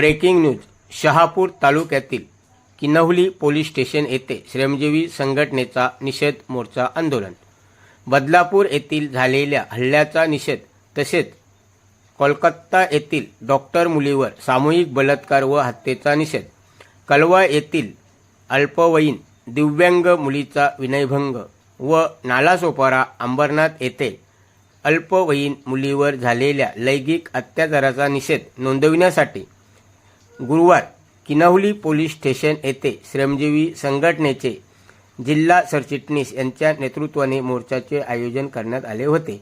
Breaking news Shahapur तालुक्यातील Kinwali police station येथे श्रमजीवी संघटनेचा निषेध मोर्चा आंदोलन. बदलापूर येथील झालेल्या हल्ल्याचा निषेध तसेच कोलकाता येथील डॉक्टर मुलीवर सामूहिक बलात्कार व हत्येचा निषेध कलवा येथील अल्पवयीन दिव्यांग मुलीचा विनयभंग व नालासोपारा अंबरनाथ येथे अल्पवयीन मुलीवर झालेल्या लैंगिक अत्याचाराचा निषेध नोंदविण्यासाठी गुरुवार किनवली पोलीस स्टेशन येथे श्रमजीवी संघटनेचे जिल्हा सरचिटणीस यांच्या नेतृत्वाने मोर्चाचे आयोजन करण्यात आले होते.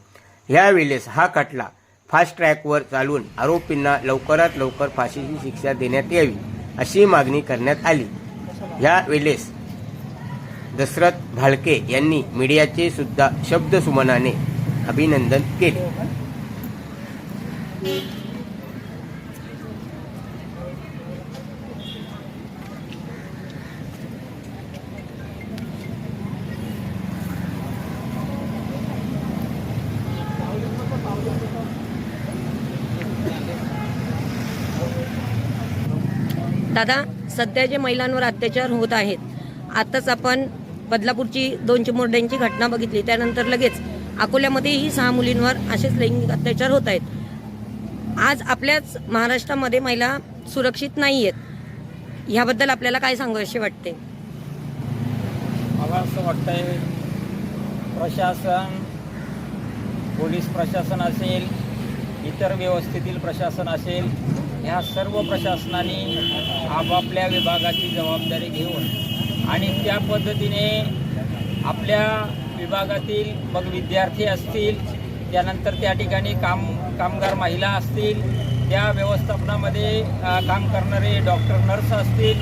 यावेळेस हा खटला फास्ट ट्रॅकवर चालवून आरोपींना लवकरात लवकर फाशीची शिक्षा देण्यात यावी अशी मागणी करण्यात आली. यावेळेस दशरथ भालके यांनी मीडियाचे सुद्धा शब्दसुमनाने अभिनंदन केले. दादा सध्या जे महिलांवर अत्याचार होत आहेत आताच आपण बदलापूरची दोन चिमुरड्यांची घटना बघितली त्यानंतर लगेच अकोल्यामध्येही सहा मुलींवर असेच लैंगिक अत्याचार होत आहेत. आज आपल्याच महाराष्ट्रामध्ये महिला सुरक्षित नाही आहेत. ह्याबद्दल आपल्याला काय सांगू असे वाटते? मला असं वाटतंय प्रशासन पोलीस प्रशासन असेल इतर व्यवस्थेतील प्रशासन असेल ह्या सर्व प्रशासनाने आपापल्या विभागाची जबाबदारी घेऊन आणि त्या पद्धतीने आपल्या विभागातील मग विद्यार्थी असतील त्यानंतर त्या ठिकाणी काम कामगार महिला असतील त्या व्यवस्थापनामध्ये काम करणारे डॉक्टर नर्स असतील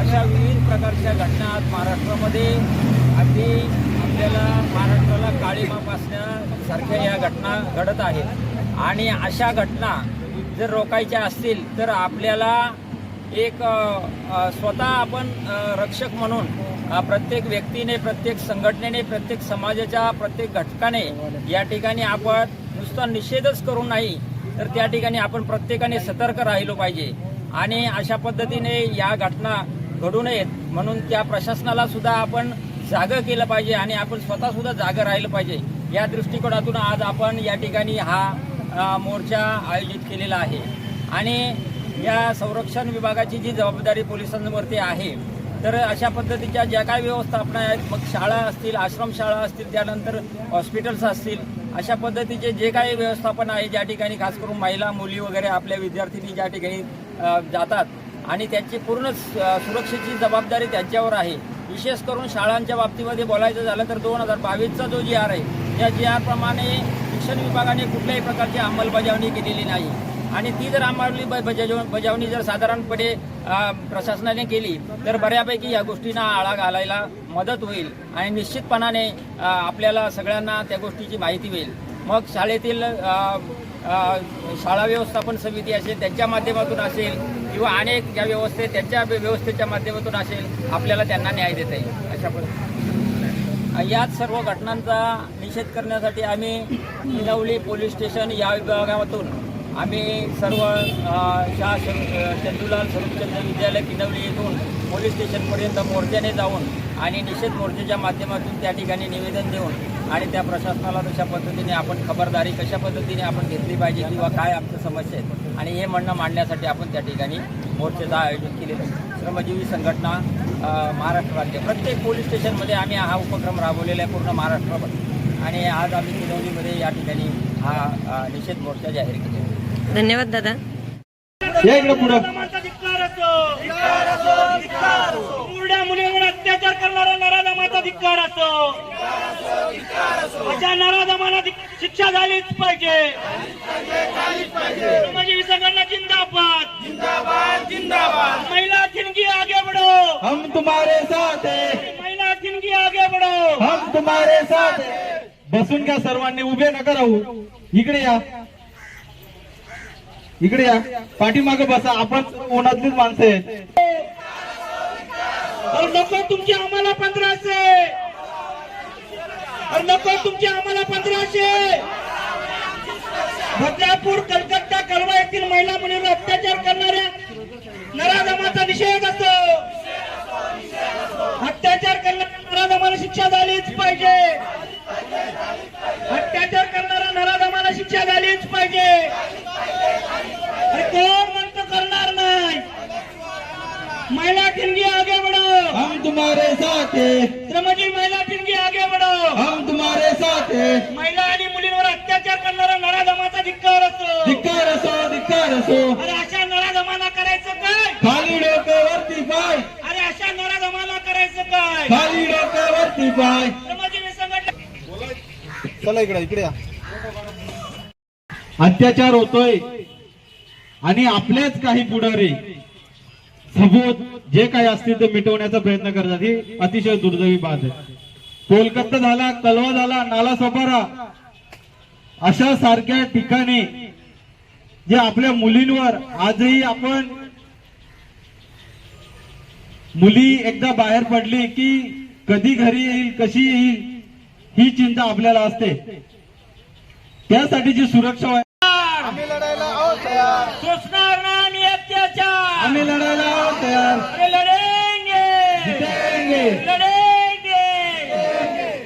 अशा विविध प्रकारच्या घटना आज महाराष्ट्रामध्ये अगदी आपल्याला महाराष्ट्राला काळीमा असण्यासारख्या या घटना घडत आहेत. आणि अशा घटना जर रोखायच्या असतील तर आपल्याला एक स्वतः आपण रक्षक म्हणून प्रत्येक व्यक्तीने प्रत्येक संघटनेने प्रत्येक समाजाच्या प्रत्येक घटकाने या ठिकाणी आपण नुसता निषेधच करू नाही तर त्या ठिकाणी आपण प्रत्येकाने सतर्क राहिलो पाहिजे. आणि अशा पद्धतीने या घटना घडू नयेत म्हणून त्या प्रशासनाला सुद्धा आपण जागं केलं पाहिजे आणि आपण स्वतः सुद्धा जागं राहिलं पाहिजे. या दृष्टिकोनातून आज आपण या ठिकाणी हा मोर्चा आयोजित केलेला आहे. आणि या संरक्षण विभागाची जी जबाबदारी पोलिसांवरती आहे तर अशा पद्धतीच्या ज्या काय व्यवस्थापना आहेत मग शाळा असतील आश्रमशाळा असतील त्यानंतर हॉस्पिटल्स असतील अशा पद्धतीचे जे काही व्यवस्थापन आहे ज्या ठिकाणी खास करून महिला मुली वगैरे आपल्या विद्यार्थिनी ज्या ठिकाणी जातात आणि त्यांची पूर्ण सुरक्षेची जबाबदारी त्यांच्यावर आहे. विशेष करून शाळांच्या बाबतीमध्ये बोलायचं झालं तर दोन हजार बावीसचा जो जी आर आहे त्या जी आरप्रमाणे शिक्षण विभागाने कुठल्याही प्रकारची अंमलबजावणी केलेली नाही. आणि ती जर अंमली बजाव- बजावणी जर साधारणपणे प्रशासनाने केली तर बऱ्यापैकी या गोष्टींना आळा घालायला मदत होईल आणि निश्चितपणाने आपल्याला सगळ्यांना त्या गोष्टीची माहिती होईल मग शाळेतील शाळा व्यवस्थापन समिती असेल त्यांच्या माध्यमातून असेल किंवा अनेक ज्या व्यवस्थे त्यांच्या व्यवस्थेच्या माध्यमातून असेल आपल्याला त्यांना न्याय देता येईल. अशा पद्धतीने. याच सर्व घटनांचा निषेध करण्यासाठी आम्ही निनवली पोलीस स्टेशन या विभागातून आम्ही सर्व शाह शं- चंदूलाल स्वरूपचंद्र विद्यालय किनवली येथून पोलीस स्टेशनपर्यंत मोर्चाने जाऊन आणि निषेध मोर्चेच्या माध्यमातून त्या ठिकाणी निवेदन देऊन आणि त्या प्रशासनाला तशा पद्धतीने आपण खबरदारी कशा पद्धतीने आपण घेतली पाहिजे किंवा काय आमच्या समस्या आहेत आणि हे म्हणणं मांडण्यासाठी आपण त्या ठिकाणी मोर्चेचं आयोजन केलेलं श्रमजीवी संघटना महाराष्ट्र राज्य. प्रत्येक पोलीस स्टेशनमध्ये आम्ही हा उपक्रम राबवलेला आहे पूर्ण महाराष्ट्रामध्ये आणि आज आम्ही किनवलीमध्ये या ठिकाणी हा निषेध मोर्चा जाहीर आहे धन्यवाद दादा. या इकडे पुढं. अत्याचार करणारा नराधमाचा धिक्कार असो. अशा नराधमाला शिक्षा झालीच पाहिजे. श्रमजीवी संघटना जिंदाबाद. जिंदाबाद जिंदाबाद. महिला हम तुम्हारे साथ है। महिला जिंदगी आगे बढ़ो हम तुम्हारे साथ है। बसून घ्या सर्वांनी उभे नका राहू इकडे या. इकडे या. पाठीमागे बसा. आपण उन्हातलीच माणसं आहेत. और नको तुमचे आम्हाला पंधराशे. और नको तुमचे आम्हाला पंधराशे. बदलापूर कलकत्ता कलवा येथील महिला मुलीवर अत्याचार करणाऱ्या नराधमाचा निषेध असतो. अत्याचार करणाऱ्या नराधमाला शिक्षा झालीच पाहिजे. अत्याचार करणाऱ्या नराधमाला शिक्षा झालीच पाहिजे. अरे कोण म्हणतो करणार नाही? महिला ठिणगी आगे बढ़ो हम तुम्हारे साथ श्रमजी महिला ठिणगी आगे बढ़ो हम तुम्हारे साथ महिला आणि मुलींवर अत्याचार करणारा नराधमाचा धिक्कार असतो धिक्कार असो धिक्कार असो अरे अशा नराधमाला करायचं काय खाली डोक्यावरती पाय अरे अशा नराधमाला करायचं काय खाली संघटना चला इकडे इकडे अत्याचार होतोय. आणि आपलेच काही पुढारी सबूत जे काही असतील ते मिटवण्याचा प्रयत्न करतात. ही अतिशय दुर्दैवी बाब आहे. कोलकाता झाला कलवा झाला नाला सोपारा. अशा सारख्या ठिकाणी जे आपल्या मुलींवर आजही आपण मुली एकदा बाहेर पडली की कधी घरी येईल कशी येईल ही चिंता आपल्याला असते. त्यासाठीची सुरक्षा व्हाय- सोसणार ना आम्ही अत्याचार. आम्ही लढायला आहोत तयार. अरे लढेंगे. जितेंगे. लढेंगे.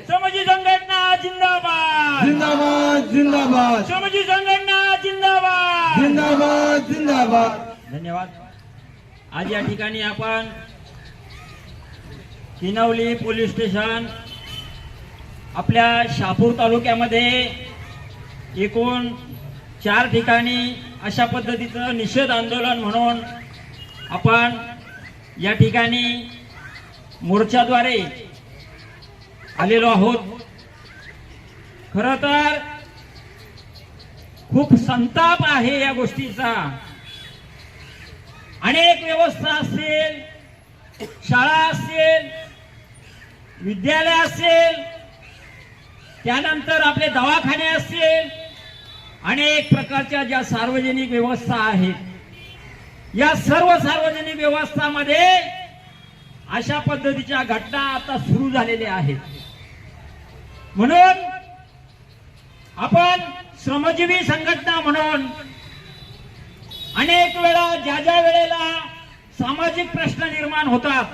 श्रमजी संघटना जिंदाबाद. जिंदाबाद जिंदाबाद. श्रमजी संघटना जिंदाबाद. जिंदाबाद जिंदाबाद. धन्यवाद. आज या ठिकाणी आपण किनवली पोलीस स्टेशन आपल्या शापूर तालुक्यामध्ये एकूण चार ठिकाणी अशा पद्धतीचं निषेध आंदोलन म्हणून आपण या ठिकाणी मोर्चाद्वारे आलेलो आहोत. खरं तर खूप संताप आहे या गोष्टीचा. अनेक व्यवस्था असेल शाळा असेल विद्यालय असेल त्यानंतर आपले दवाखाने असतील अनेक प्रकारच्या ज्या सार्वजनिक व्यवस्था आहेत या सर्व सार्वजनिक व्यवस्थामध्ये अशा पद्धतीच्या घटना आता सुरू झालेल्या आहेत. म्हणून आपण श्रमजीवी संघटना म्हणून अनेक वेळा ज्या ज्या वेळेला सामाजिक प्रश्न निर्माण होतात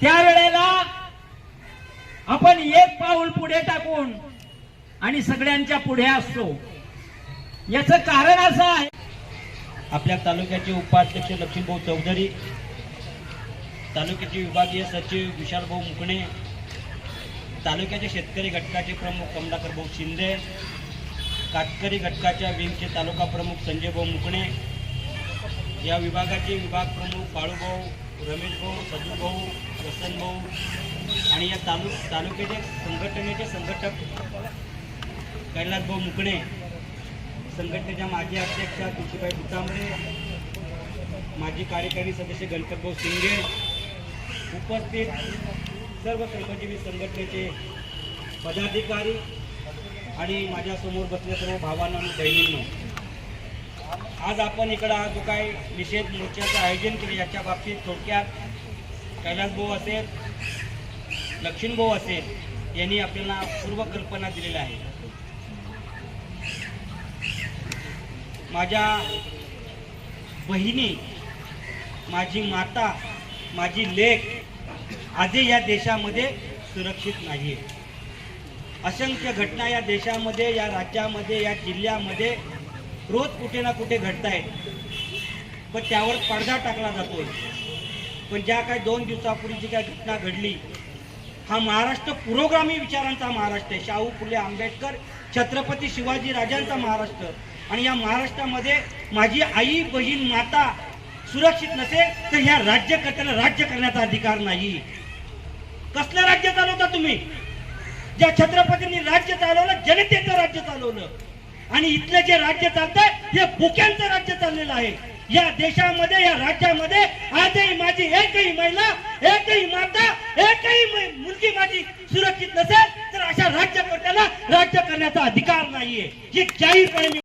त्यावेळेला आपण एक पाऊल पुढे टाकून आणि सगळ्यांच्या पुढे असतो. याचं कारण असं आहे. आपल्या तालुक्याचे उपाध्यक्ष लक्ष्मीभाऊ चौधरी तालुक्याचे विभागीय सचिव विशालभाऊ मुकणे तालुक्याचे शेतकरी घटकाचे प्रमुख कमलाकर भाऊ शिंदे काटकरी घटकाच्या विंगचे तालुका प्रमुख संजय भाऊ मुकणे या विभागाचे विभाग प्रमुख बाळूभाऊ रमेश भाऊ सजू भाऊ वसंत भाऊ आणि या तालु तालुक्याचे संघटनेचे संघटक कैलास भाऊ मुकणे संघटनेच्या माजी अध्यक्षा तुळशीबाई बुतांबरे माजी कार्यकारी सदस्य गणपत भाऊ शिंगे उपस्थित सर्व श्रमजीवी संघटनेचे पदाधिकारी आणि माझ्यासमोर बसल्या सर्व भावांना आणि बहिणींनो. आज आपण इकडं हा जो काय निषेध मोर्चाचं आयोजन केलं याच्या बाबतीत थोडक्यात कैलास भाऊ असेल लक्ष्मण भाऊ असेल यांनी आपल्याला पूर्वकल्पना दिलेल्या आहे माझ्या बहिणी माझी माता माझी लेख आजही या देशामध्ये सुरक्षित नाही आहे असंख्य घटना या देशामध्ये या राज्यामध्ये या जिल्ह्यामध्ये रोज कुठे ना कुठे घडत आहेत पण त्यावर पडदा टाकला जातोय. पण ज्या काही दोन दिवसापूर्वी जी काही घटना घडली हा महाराष्ट्र पुरोगामी विचारांचा महाराष्ट्र आहे. शाहू फुले आंबेडकर छत्रपती शिवाजी राजांचा महाराष्ट्र. आणि या महाराष्ट्रामध्ये माझी आई बहीण माता सुरक्षित नसेल तर ह्या राज्यकर्त्याला राज्य करण्याचा अधिकार नाही. कसलं राज्य चालवता तुम्ही? ज्या छत्रपतींनी राज्य चालवलं जनतेचं राज्य चालवलं. आणि इथलं जे राज्य चालतंय हे बुक्यांचं राज्य चाललेलं आहे. या देशामध्ये या राज्यामध्ये आजही माझी एकही महिला एकही माता एकही मुलगी माझी सुरक्षित नसेल तर अशा राज्यकर्त्याला राज्य करण्याचा अधिकार नाहीये. हे जाहीरपणे